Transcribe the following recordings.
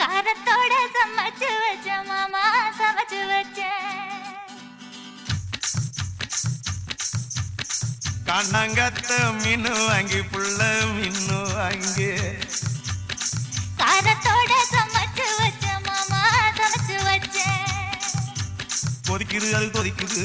காரத்தோட சமைச்சு வச்ச மாமா சமைச்சு வச்சேன் கண்ணங்கத்த மீன் வாங்கி புள்ள மீன் வாங்கி. காரத்தோட சமைச்சு வச்ச மாமா சமைச்சு வச்சேன் கொதிக்குது அது கொதிக்குது.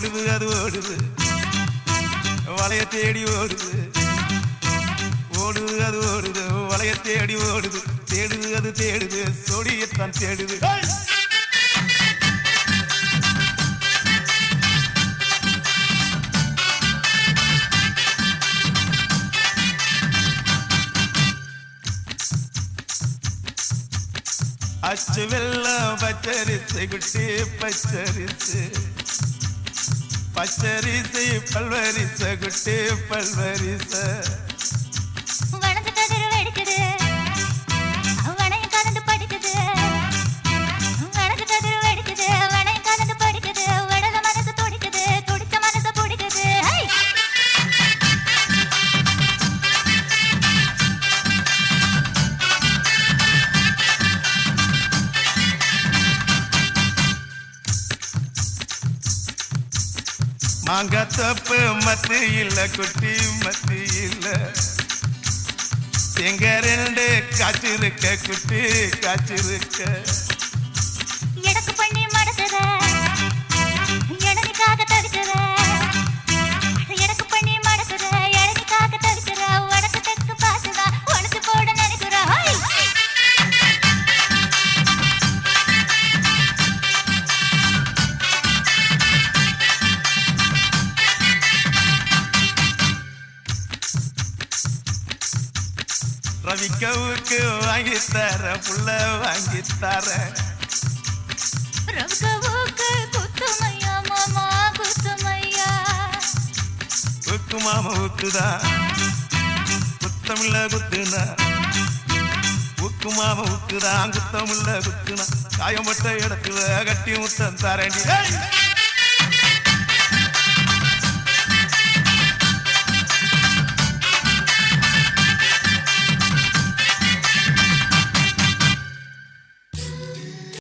ஓடுது அது ஓடுது. வளைய தேடி ஓடுது. ஓடுது அது ஓடுது. வளைய தேடி ஓடுது. தேடுது அது தேடுது. சொடியத்தான் தேடுது. அச்சு வெள்ளம் பச்சரிசு குட்டி பச்சரிசு. பச்சரிசை பல்வரிச குட்டி பல்வரிச. மாங்காத்தப்பு மத்து இல்ல குட்டி மத்து இல்ல எங்க ரெண்டு காய்ச்சிருக்க குட்டி காய்ச்சிருக்க. எனக்கு பண்ணி ரவிக்கவுக்கு வாங்கி தர புள்ள வாங்கி தர. ரவுக்கு குத்துமையா மாமா குத்துமையா? உக்கு மாம உக்குதான் குத்தமில்ல குத்துனா. உக்கு மாம உக்குதான் குத்தமில்ல குத்துனா. காயம்பட்ட இடத்துல கட்டி முத்தம் தரண்டி!